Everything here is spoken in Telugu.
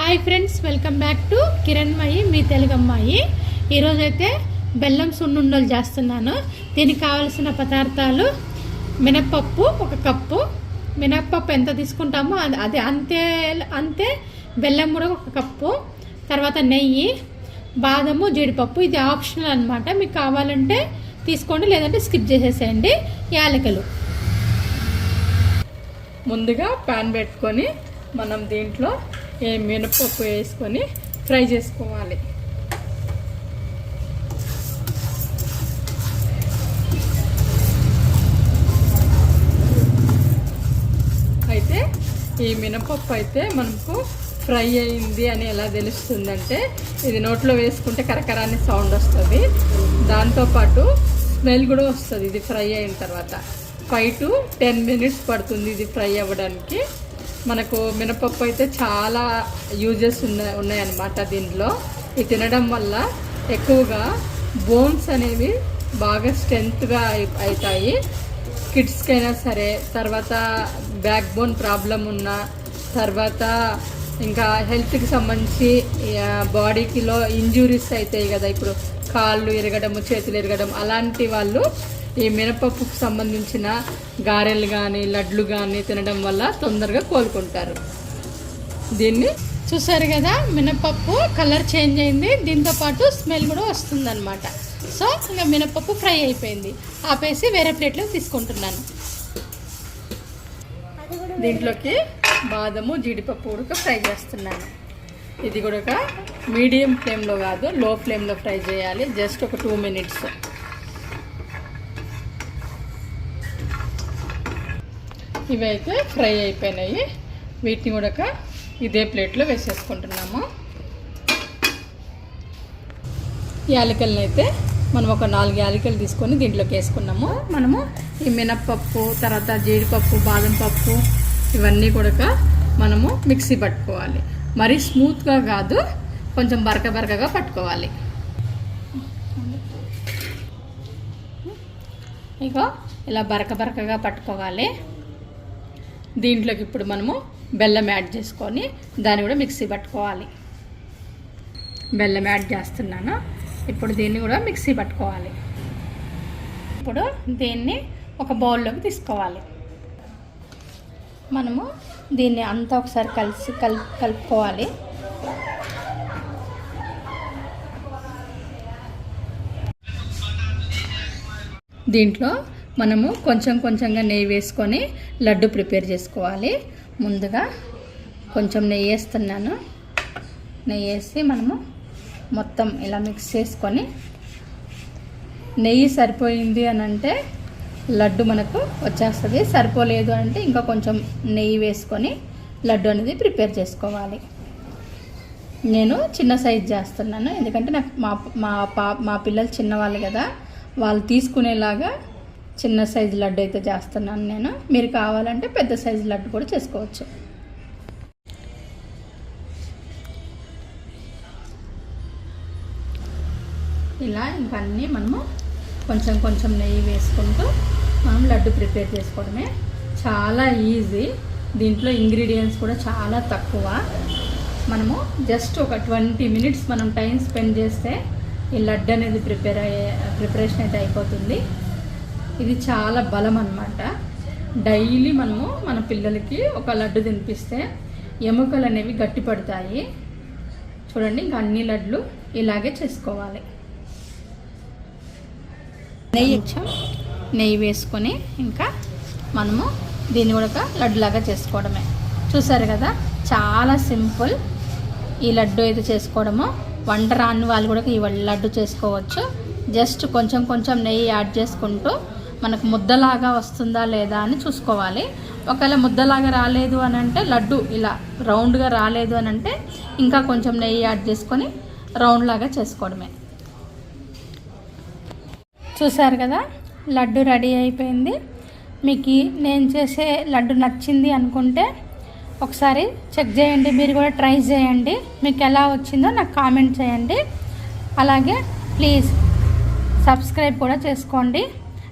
Hi friends welcome back to Kiranmayi మీ తెలుగు అమ్మాయి ఈరోజైతే బెల్లం సున్నుండలు చేస్తున్నాను. దీనికి కావలసిన పదార్థాలు మినప్పప్పు ఒక కప్పు. మినప్పప్పు ఎంత తీసుకుంటామో అది అది అంతే అంతే బెల్లం కూడా ఒక కప్పు. తర్వాత నెయ్యి బాదము జీడిపప్పు ఇది ఆప్షనల్ అనమాట మీకు కావాలంటే తీసుకోండి లేదంటే స్కిప్ చేసేసేయండి. యాలకులు. ముందుగా ప్యాన్ పెట్టుకొని మనం దీంట్లో ఏ మినపప్పు వేసుకొని ఫ్రై చేసుకోవాలి. అయితే ఈ మినపప్పు అయితే మనకు ఫ్రై అయింది అని ఎలా తెలుస్తుందంటే ఇది నోట్లో వేసుకుంటే కరకరాని సౌండ్ వస్తుంది. దాంతోపాటు స్మెల్ కూడా వస్తుంది ఇది ఫ్రై అయిన తర్వాత. ఫైవ్ టు టెన్ మినిట్స్ పడుతుంది ఇది ఫ్రై అవ్వడానికి. మనకు మినపప్పు అయితే చాలా యూజెస్ ఉన్నాయి ఉన్నాయన్నమాట దీంట్లో. ఇది తినడం వల్ల ఎక్కువగా బోన్స్ అనేవి బాగా స్ట్రెంత్గా అవుతాయి కిడ్స్కైనా సరే తర్వాత బ్యాక్ బోన్ ప్రాబ్లం ఉన్న తర్వాత ఇంకా హెల్త్కి సంబంధించి బాడీకిలో ఇంజురీస్ అవుతాయి కదా ఇప్పుడు కాళ్ళు ఎరగడము చేతులు ఎరగడం అలాంటి వాళ్ళు ఈ మినపప్పుకు సంబంధించిన గారెలు కానీ లడ్లు కానీ తినడం వల్ల తొందరగా కోలుకుంటారు. దీన్ని చూసారు కదా మినపప్పు కలర్ చేంజ్ అయింది. దీంతో పాటు స్మెల్ కూడా వస్తుందన్నమాట. సో ఇంకా మినపప్పు ఫ్రై అయిపోయింది. ఆపేసి వేరే ప్లేట్లో తీసుకుంటున్నాను. దీంట్లోకి బాదము జీడిపప్పు ఉడక ఫ్రై చేస్తున్నాను. ఇది కూడా మీడియం ఫ్లేమ్లో కాదు లో ఫ్లేమ్లో ఫ్రై చేయాలి. జస్ట్ ఒక టూ మినిట్స్. ఇవైతే ఫ్రై అయిపోయినాయి. వీటిని కూడా ఇదే ప్లేట్లో వేసేసుకుంటున్నాము. యాలకల్ని అయితే మనం ఒక నాలుగు యాలకలు తీసుకొని దీంట్లోకి వేసుకున్నాము. మనము ఈ మినప్పప్పు తర్వాత జీడిపప్పు బాదం పప్పు ఇవన్నీ కూడా మనము మిక్సీ పట్టుకోవాలి. మరీ స్మూత్గా కాదు కొంచెం బరక బరకగా పట్టుకోవాలి. ఇక ఇలా బరక బరకగా పట్టుకోవాలి. దీంట్లోకి ఇప్పుడు మనము బెల్లం యాడ్ చేసుకొని దాన్ని కూడా మిక్సీ పట్టుకోవాలి. బెల్లం యాడ్ చేస్తున్నాను. ఇప్పుడు దీన్ని కూడా మిక్సీ పట్టుకోవాలి. ఇప్పుడు దీన్ని ఒక బౌల్లోకి తీసుకోవాలి. మనము దీన్ని అంతా ఒకసారి కలిసి కల్ కలుపుకోవాలి. దీంట్లో మనము కొంచెం కొంచెంగా నెయ్యి వేసుకొని లడ్డు ప్రిపేర్ చేసుకోవాలి. ముందుగా కొంచెం నెయ్యి వేస్తున్నాను. నెయ్యి వేసి మనము మొత్తం ఇలా మిక్స్ చేసుకొని నెయ్యి సరిపోయింది అని అంటే లడ్డు మనకు వచ్చేస్తుంది. సరిపోలేదు అంటే ఇంకా కొంచెం నెయ్యి వేసుకొని లడ్డు అనేది ప్రిపేర్ చేసుకోవాలి. నేను చిన్న సైజ్ చేస్తున్నాను. ఎందుకంటే నాకు మా మా పా మా పిల్లలు చిన్నవాళ్ళు కదా. వాళ్ళు తీసుకునేలాగా చిన్న సైజు లడ్డు అయితే చేస్తున్నాను నేను. మీరు కావాలంటే పెద్ద సైజు లడ్డు కూడా చేసుకోవచ్చు. ఇలా ఇంకన్నీ మనము కొంచెం కొంచెం నెయ్యి వేసుకుంటూ మనం లడ్డు ప్రిపేర్ చేసుకోవడమే. చాలా ఈజీ. దీంట్లో ఇంగ్రీడియంట్స్ కూడా చాలా తక్కువ. మనము జస్ట్ ఒక ట్వంటీ మినిట్స్ మనం టైం స్పెండ్ చేస్తే ఈ లడ్డు అనేది ప్రిపేర్ అయ్యే ప్రిపరేషన్ అయితే అయిపోతుంది. ఇది చాలా బలం అనమాట డైలీ మనము మన పిల్లలకి ఒక లడ్డు తినిపిస్తే ఎముకలు అనేవి గట్టిపడతాయి చూడండి ఇంకా అన్ని లడ్లు ఇలాగే చేసుకోవాలి. నెయ్యి కొంచెం నెయ్యి వేసుకొని ఇంకా మనము దీన్ని కూడా లడ్డులాగా చేసుకోవడమే. చూసారు కదా చాలా సింపుల్ ఈ లడ్డు అయితే చేసుకోవడము. వంట రాని వాళ్ళు కూడా ఈ లడ్డు చేసుకోవచ్చు. జస్ట్ కొంచెం కొంచెం నెయ్యి యాడ్ చేసుకుంటూ మనకు ముద్దలాగా వస్తుందా లేదా అని చూసుకోవాలి. ఒకవేళ ముద్దలాగా రాలేదు అని అంటే లడ్డు ఇలా రౌండ్గా రాలేదు అని అంటే ఇంకా కొంచెం నెయ్యి యాడ్ చేసుకొని రౌండ్ లాగా చేసుకోవడమే. చూసారు కదా? లడ్డు రెడీ అయిపోయింది. మీకు నేను చేసే లడ్డు నచ్చింది అనుకుంటే ఒకసారి చెక్ చేయండి. మీరు కూడా ట్రై చేయండి. మీకు ఎలా వచ్చిందో నాకు కామెంట్ చేయండి. అలాగే ప్లీజ్ సబ్స్క్రైబ్ కూడా చేసుకోండి.